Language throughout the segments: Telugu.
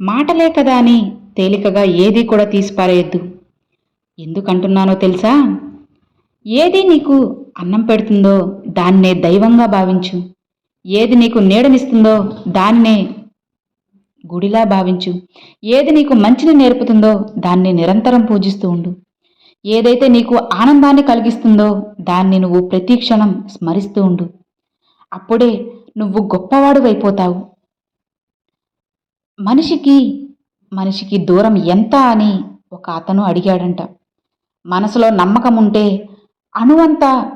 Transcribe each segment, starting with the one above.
మాటలే కదా అని తేలికగా ఏదీ కూడా తీసిపారేయద్దు. ఎందుకంటున్నానో తెలుసా? ఏది నీకు అన్నం పెడుతుందో దాన్నే దైవంగా భావించు. ఏది నీకు నీడనిస్తుందో దాన్నే గుడిలా భావించు. ఏది నీకు మంచిని నేర్పుతుందో దాన్ని నిరంతరం పూజిస్తూ ఉండు. ఏదైతే నీకు ఆనందాన్ని కలిగిస్తుందో దాన్ని నువ్వు ప్రతి క్షణం స్మరిస్తూ ఉండు. అప్పుడే నువ్వు గొప్పవాడు అయిపోతావు మనిషికి మనిషికి దూరం ఎంత అని ఒక అతను అడిగాడంట. మనసులో నమ్మకం ఉంటే అణువంత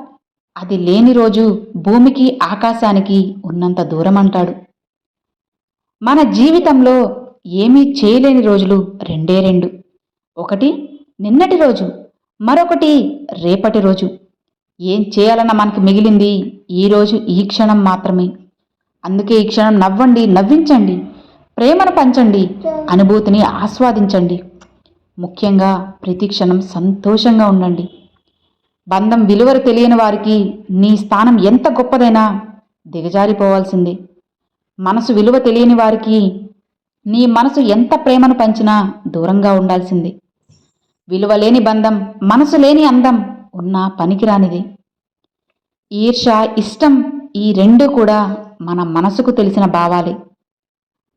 అది లేని రోజు భూమికి ఆకాశానికి ఉన్నంత దూరం అంటాడు. మన జీవితంలో ఏమీ చేయలేని రోజులు రెండే రెండు. ఒకటి నిన్నటి రోజు మరొకటి రేపటి రోజు. ఏం చేయాలన్న మనకి మిగిలింది ఈరోజు ఈ క్షణం మాత్రమే. అందుకే ఈ క్షణం నవ్వండి నవ్వించండి. ప్రేమను పంచండి అనుభూతిని ఆస్వాదించండి. ముఖ్యంగా ప్రతి క్షణం సంతోషంగా ఉండండి. బంధం విలువలు తెలియని వారికి నీ స్థానం ఎంత గొప్పదైనా దిగజారిపోవాల్సిందే. మనసు విలువ తెలియని వారికి నీ మనసు ఎంత ప్రేమను పంచినా దూరంగా ఉండాల్సిందే. విలువ లేని బంధం మనసు లేని అందం ఉన్నా పనికిరానిది. ఈర్ష ఇష్టం ఈ రెండు కూడా మన మనసుకు తెలిసిన భావాలే.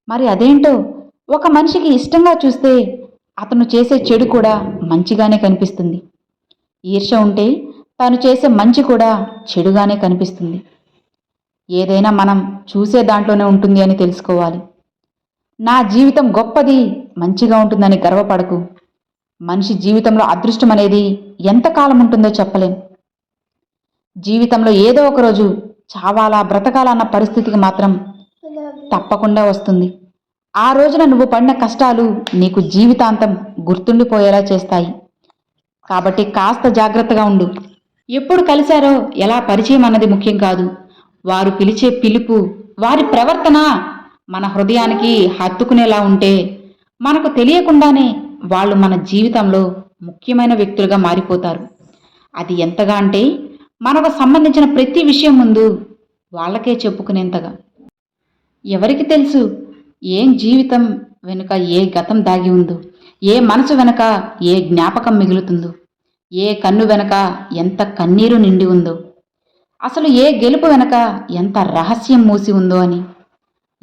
మరి అదేంటో? ఒక మనిషికి ఇష్టంగా చూస్తే అతను చేసే చెడు కూడా మంచిగానే కనిపిస్తుంది. ఈర్ష ఉంటే తను చేసే మంచి కూడా చెడుగానే కనిపిస్తుంది. ఏదైనా మనం చూసే దాంట్లోనే ఉంటుంది అని తెలుసుకోవాలి. నా జీవితం గొప్పది మంచిగా ఉంటుందని గర్వపడకు. మనిషి జీవితంలో అదృష్టం అనేది ఎంతకాలం ఉంటుందో చెప్పలేం. జీవితంలో ఏదో ఒక రోజు చావాలా బ్రతకాలన్న పరిస్థితికి మాత్రం తప్పకుండా వస్తుంది. ఆ రోజున నువ్వు పడిన కష్టాలు నీకు జీవితాంతం గుర్తుండిపోయేలా చేస్తాయి. కాబట్టి కాస్త జాగ్రత్తగా ఉండు. ఎప్పుడు కలిశారో ఎలా పరిచయం అన్నది ముఖ్యం కాదు. వారు పిలిచే పిలుపు వారి ప్రవర్తన మన హృదయానికి హత్తుకునేలా ఉంటే మనకు తెలియకుండానే వాళ్ళు మన జీవితంలో ముఖ్యమైన వ్యక్తులుగా మారిపోతారు. అది ఎంతగా అంటే మనకు సంబంధించిన ప్రతి విషయం ముందు వాళ్ళకే చెప్పుకునేంతగా. ఎవరికి తెలుసు? ఏం జీవితం వెనుక ఏ గతం దాగి ఉందో? ఏ మనసు వెనుక ఏ జ్ఞాపకం మిగులుతుందో? ఏ కన్ను వెనుక ఎంత కన్నీరు నిండి ఉందో? అసలు ఏ గెలుపు వెనుక ఎంత రహస్యం మూసి ఉందో అని?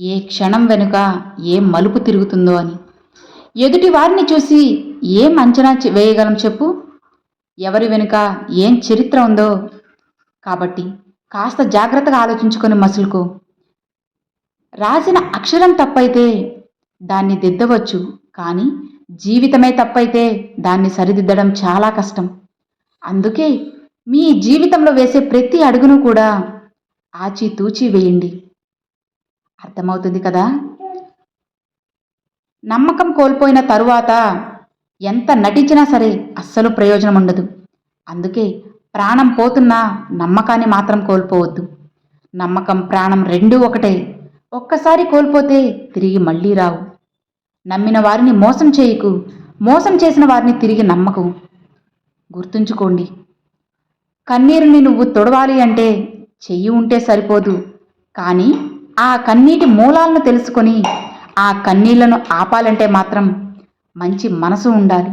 ఏ క్షణం వెనుక ఏ మలుపు తిరుగుతుందో అని? ఎదుటి వారిని చూసి ఏం అంచనా వేయగలం చెప్పు? ఎవరి వెనుక ఏం చరిత్ర ఉందో? కాబట్టి కాస్త జాగ్రత్తగా ఆలోచించుకొని మసులుకో. రాసిన అక్షరం తప్పైతే దాన్ని దిద్దవచ్చు కానీ జీవితమే తప్పైతే దాన్ని సరిదిద్దడం చాలా కష్టం. అందుకే మీ జీవితంలో వేసే ప్రతి అడుగును కూడా ఆచితూచి వేయండి. అర్థమవుతుంది కదా? నమ్మకం కోల్పోయిన తరువాత ఎంత నటించినా సరే అస్సలు ప్రయోజనం ఉండదు. అందుకే ప్రాణం పోతున్నా నమ్మకాన్ని మాత్రం కోల్పోవద్దు. నమ్మకం ప్రాణం రెండూ ఒకటే. ఒక్కసారి కోల్పోతే తిరిగి మళ్ళీ రావు. నమ్మిన వారిని మోసం చేయకు. మోసం చేసిన వారిని తిరిగి నమ్మకు. గుర్తుంచుకోండి. కన్నీరుని నువ్వు తొడవాలి అంటే చెయ్యి ఉంటే సరిపోదు. కానీ ఆ కన్నీటి మూలాలను తెలుసుకొని ఆ కన్నీళ్ళను ఆపాలంటే మాత్రం మంచి మనసు ఉండాలి.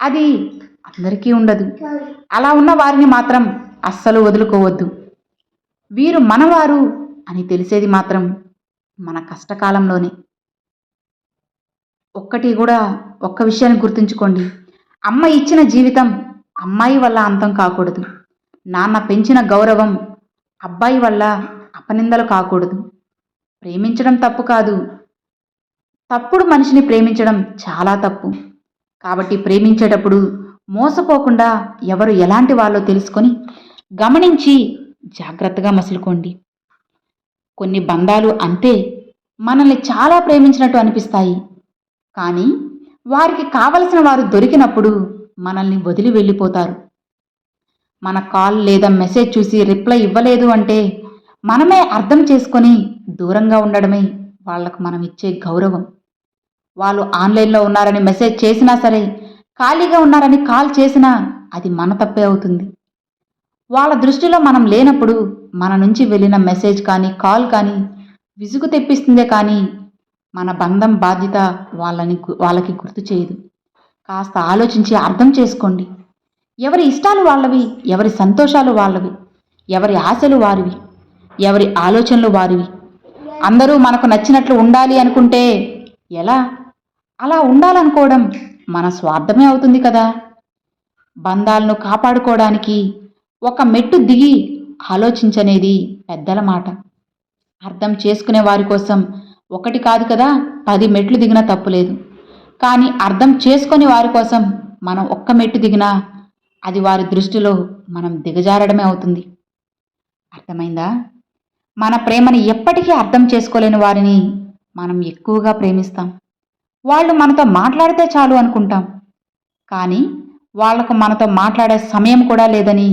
అది అందరికీ ఉండదు. అలా ఉన్న వారిని మాత్రం అస్సలు వదులుకోవద్దు. వీరు మనవారు అని తెలిసేది మాత్రం మన కష్టకాలంలోనే. ఒక్కటి కూడా ఒక్క విషయాన్ని గుర్తుంచుకోండి. అమ్మ ఇచ్చిన జీవితం అమ్మాయి వల్ల అంతం కాకూడదు. నాన్న పెంచిన గౌరవం అబ్బాయి వల్ల అపనిందలు కాకూడదు. ప్రేమించడం తప్పు కాదు. తప్పుడు మనిషిని ప్రేమించడం చాలా తప్పు. కాబట్టి ప్రేమించేటప్పుడు మోసపోకుండా ఎవరు ఎలాంటి వాళ్ళో తెలుసుకొని గమనించి జాగ్రత్తగా మసులుకోండి. కొన్ని బంధాలు అంతే మనల్ని చాలా ప్రేమించినట్టు అనిపిస్తాయి. కానీ వారికి కావలసిన వారు దొరికినప్పుడు మనల్ని వదిలి వెళ్ళిపోతారు. మన కాల్ లేదా మెసేజ్ చూసి రిప్లై ఇవ్వలేదు అంటే మనమే అర్థం చేసుకొని దూరంగా ఉండడమే వాళ్ళకు మనం ఇచ్చే గౌరవం. వాళ్ళు ఆన్లైన్లో ఉన్నారని మెసేజ్ చేసినా సరే ఖాళీగా ఉన్నారని కాల్ చేసినా అది మన తప్పే అవుతుంది. వాళ్ళ దృష్టిలో మనం లేనప్పుడు మన నుంచి వెళ్ళిన మెసేజ్ కానీ కాల్ కానీ విసుగు తెప్పిస్తుందే కానీ మన బంధం బాధ్యత వాళ్ళని వాళ్ళకి గుర్తు చేయదు. కాస్త ఆలోచించి అర్థం చేసుకోండి. ఎవరి ఇష్టాలు వాళ్ళవి ఎవరి సంతోషాలు వాళ్ళవి ఎవరి ఆశలు వారివి ఎవరి ఆలోచనలు వారివి. అందరూ మనకు నచ్చినట్లు ఉండాలి అనుకుంటే ఎలా? అలా ఉండాలనుకోవడం మన స్వార్థమే అవుతుంది కదా. బంధాలను కాపాడుకోవడానికి ఒక మెట్టు దిగి ఆలోచించనేది పెద్దల మాట. అర్థం చేసుకునే వారి కోసం ఒకటి కాదు కదా పది మెట్లు దిగినా తప్పులేదు కానీ అర్థం చేసుకొని వారి కోసం మనం ఒక్క మెట్టు దిగినా అది వారి దృష్టిలో మనం దిగజారడమే అవుతుంది. అర్థమైందా? మన ప్రేమని ఎప్పటికీ అర్థం చేసుకోలేని వారిని మనం ఎక్కువగా ప్రేమిస్తాం. వాళ్ళు మనతో మాట్లాడితే చాలు అనుకుంటాం. కానీ వాళ్ళకు మనతో మాట్లాడే సమయం కూడా లేదని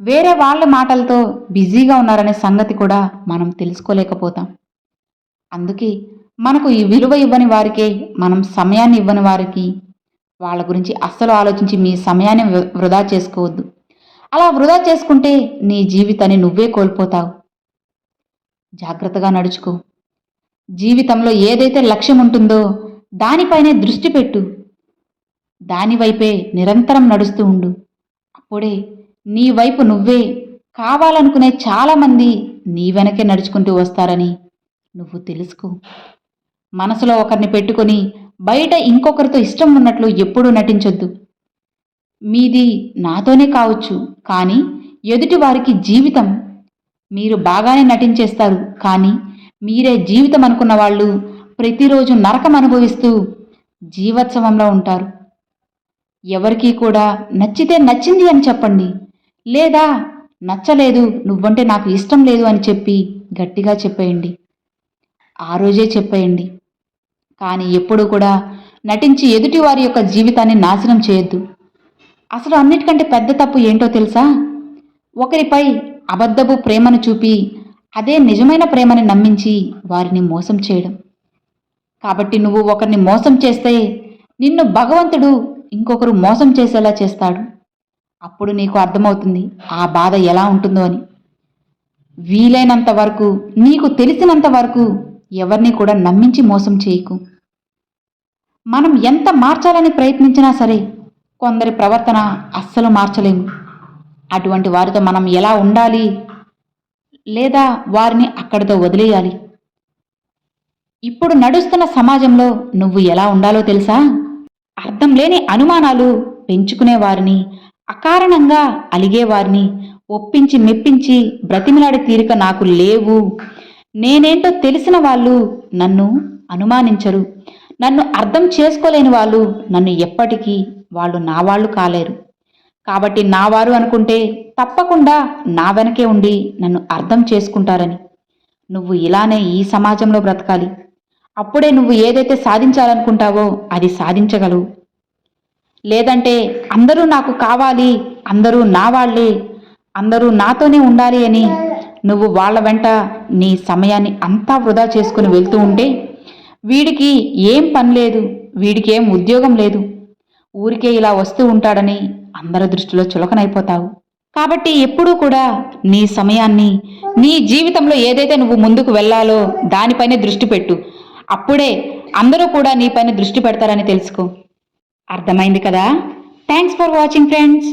వేరే వాళ్ళ మాటలతో బిజీగా ఉన్నారనే సంగతి కూడా మనం తెలుసుకోలేకపోతాం. అందుకే మనకు ఈ విలువ ఇవ్వని వారికే మనం సమయాన్ని ఇవ్వని వారికి వాళ్ళ గురించి అస్సలు ఆలోచించి మీ సమయాన్ని వృ- వృధా చేసుకోవద్దు. అలా వృధా చేసుకుంటే నీ జీవితాన్ని నువ్వే కోల్పోతావు. జాగ్రత్తగా నడుచుకో. జీవితంలో ఏదైతే లక్ష్యం ఉంటుందో దానిపైనే దృష్టి పెట్టు. దానివైపే నిరంతరం నడుస్తూ ఉండు. అప్పుడే నీ వైపు నువ్వే. కావాలనుకునే చాలామంది నీ వెనకే నడుచుకుంటూ వస్తారని. నువ్వు తెలుసుకో. మనసులో ఒకరిని పెట్టుకొని బయట ఇంకొకరితో ఇష్టం ఉన్నట్లు ఎప్పుడూ నటించొద్దు. మీది నాతోనే కావచ్చు కానీ ఎదుటి వారికి జీవితం. మీరు బాగానే నటించేస్తారు కానీ మీరే జీవితం అనుకున్న వాళ్ళు ప్రతిరోజు నరకం అనుభవిస్తూ జీవోత్సవంలో ఉంటారు. ఎవరికీ కూడా నచ్చితే నచ్చింది అని చెప్పండి. లేదా నచ్చలేదు నువ్వంటే నాకు ఇష్టం లేదు అని చెప్పి గట్టిగా చెప్పేయండి. ఆ రోజే చెప్పేయండి. కానీ ఎప్పుడూ కూడా నటించి ఎదుటి వారి యొక్క జీవితాన్ని నాశనం చేయొద్దు. అసలు అన్నిటికంటే పెద్ద తప్పు ఏంటో తెలుసా? ఒకరిపై అబద్ధపు ప్రేమను చూపి అదే నిజమైన ప్రేమని నమ్మించి వారిని మోసం చేయడం. కాబట్టి నువ్వు ఒకరిని మోసం చేస్తే నిన్ను భగవంతుడు ఇంకొకరు మోసం చేసేలా చేస్తాడు. అప్పుడు నీకు అర్థమవుతుంది ఆ బాధ ఎలా ఉంటుందో అని. వీలైనంత వరకు నీకు తెలిసినంత వరకు ఎవరిని కూడా నమ్మించి మోసం చేయకు. మనం ఎంత మార్చాలని ప్రయత్నించినా సరే కొందరి ప్రవర్తన అస్సలు మార్చలేము. అటువంటి వారితో మనం ఎలా ఉండాలి? లేదా వారిని అక్కడితో వదిలేయాలి? ఇప్పుడు నడుస్తున్న సమాజంలో నువ్వు ఎలా ఉండాలో తెలుసా? అర్థం లేని అనుమానాలు పెంచుకునే వారిని అకారణంగా అలిగేవారిని. ఒప్పించి మెప్పించి బ్రతిమిలాడి తీరిక నాకు లేవు. నేనేంటో తెలిసిన వాళ్ళు నన్ను అనుమానించరు. నన్ను అర్థం చేసుకోలేని వాళ్ళు నన్ను ఎప్పటికీ వాళ్ళు నా వాళ్ళు కాలేరు. కాబట్టి నా వారు అనుకుంటే తప్పకుండా నా వెనకే ఉండి నన్ను అర్థం చేసుకుంటారని. నువ్వు ఇలానే ఈ సమాజంలో బ్రతకాలి. అప్పుడే నువ్వు ఏదైతే సాధించాలనుకుంటావో అది సాధించగలవు. లేదంటే అందరూ నాకు కావాలి అందరూ నా వాళ్ళే అందరూ నాతోనే ఉండాలి అని నువ్వు వాళ్ళ వెంట నీ సమయాన్ని అంతా వృధా చేసుకుని వెళ్తూ ఉంటే వీడికి ఏం పని లేదు వీడికి ఏం ఉద్యోగం లేదు. ఊరికే ఇలా వస్తూ ఉంటాడని అందరి దృష్టిలో చులకనైపోతావు. కాబట్టి ఎప్పుడూ కూడా నీ సమయాన్ని నీ జీవితంలో ఏదైతే నువ్వు ముందుకు వెళ్ళాలో దానిపైనే దృష్టి పెట్టు. అప్పుడే అందరూ కూడా నీపైన దృష్టి పెడతారని తెలుసుకో. అర్థమైంది కదా? Thanks for watching friends